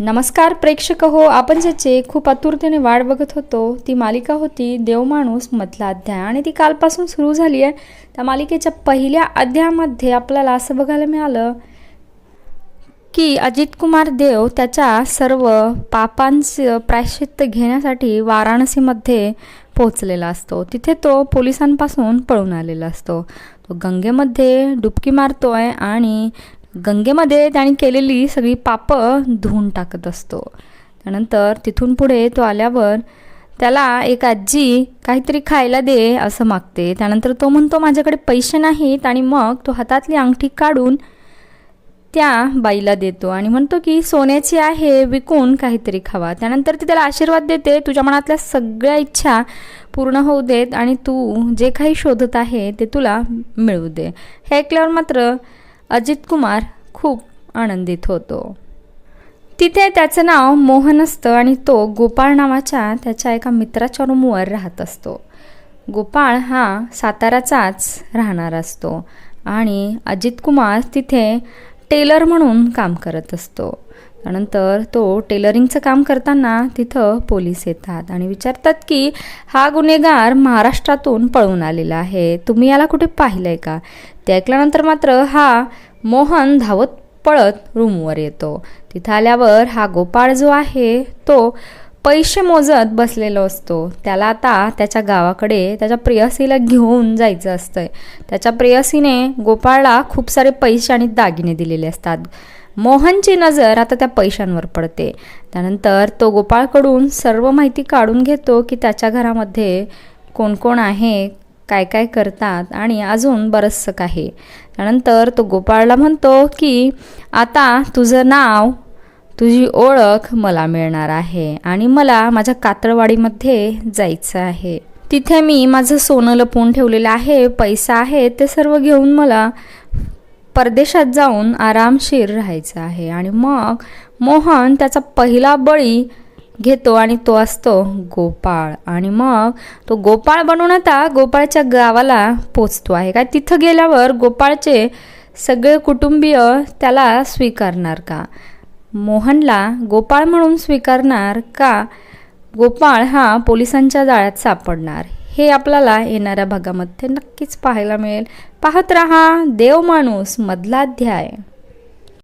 नमस्कार प्रेक्षक हो आपण ज्याचे खूप आतुरतेने वाट बघत होतो ती मालिका होती देवमाणूस मधला अध्याय. आणि ती कालपासून सुरू झाली आहे. त्या मालिकेच्या पहिल्या अध्यायामध्ये आपल्याला असं बघायला मिळालं की अजित कुमार देव त्याच्या सर्व पापांचं प्रायश्चित्त घेण्यासाठी वाराणसीमध्ये पोहोचलेला असतो. तिथे तो पोलिसांपासून पळून आलेला असतो. तो गंगेमध्ये डुबकी मारतो आहे आणि गंगेमध्ये त्याने केलेली सगळी पापं धुवून टाकत असतो. त्यानंतर तिथून पुढे तो आल्यावर त्याला एक आजी काहीतरी खायला दे असं मागते. त्यानंतर तो म्हणतो माझ्याकडे पैसे नाहीत. आणि मग तो हातातली अंगठी काढून त्या बाईला देतो आणि म्हणतो की सोन्याची आहे विकून काहीतरी खावा. त्यानंतर ती त्याला आशीर्वाद देते तुझ्या मनातल्या सगळ्या इच्छा पूर्ण होऊ देत आणि तू जे काही शोधत आहे ते तुला मिळू दे. हे ऐकल्यावर मात्र अजित कुमार खूप आनंदित होतो. तिथे त्याचं नाव मोहन असतं आणि तो गोपाळ नावाच्या त्याच्या एका मित्राच्या रूमवर राहत असतो. गोपाळ हा साताराचाच राहणार असतो आणि अजित कुमार तिथे टेलर म्हणून काम करत असतो. त्यानंतर तो टेलरिंगचं काम करताना तिथं पोलीस येतात आणि विचारतात की हा गुन्हेगार महाराष्ट्रातून पळून आलेला आहे. तुम्ही याला कुठे पाहिलं आहे का? ते ऐकल्यानंतर मात्र हा मोहन धावत पळत रूमवर येतो. तिथं आल्यावर हा गोपाळ जो आहे तो पैसे मोजत बसलेलो असतो. त्याला आता त्याच्या गावाकडे त्याच्या प्रेयसीला घेऊन जायचं असतंय. त्याच्या प्रेयसीने गोपाळला खूप सारे पैसे आणि दागिने दिलेले असतात. मोहनची नजर आता त्या पैशांवर पडते. त्यानंतर तो गोपाळकडून सर्व माहिती काढून घेतो की त्याच्या घरामध्ये कोण कोण आहे काय काय करतात आणि अजून बरंचसं काही. त्यानंतर तो गोपाळला म्हणतो की आता तुझं नाव तुझी ओळख मला मिळणार आहे आणि मला माझ्या कातळवाडीमध्ये जायचं आहे. तिथे मी माझं सोनं लपवून ठेवलेलं आहे पैसा आहे ते सर्व घेऊन मला परदेशात जाऊन आरामशीर राहायचं आहे. आणि मग मोहन त्याचा पहिला बळी घेतो आणि तो असतो गोपाळ. आणि मग तो गोपाळ बनून आता गोपाळच्या गावाला पोचतो आहे. काय तिथं गेल्यावर गोपाळचे सगळे कुटुंबीय त्याला स्वीकारणार का? मोहनला गोपाळ म्हणून स्वीकारणार का? गोपाळ हा पोलिसांच्या जाळ्यात सापडणार. हे आपल्याला येणाऱ्या भागामध्ये नक्कीच पाहायला मिळेल. पाहत रहा देव माणूस मधला अध्याय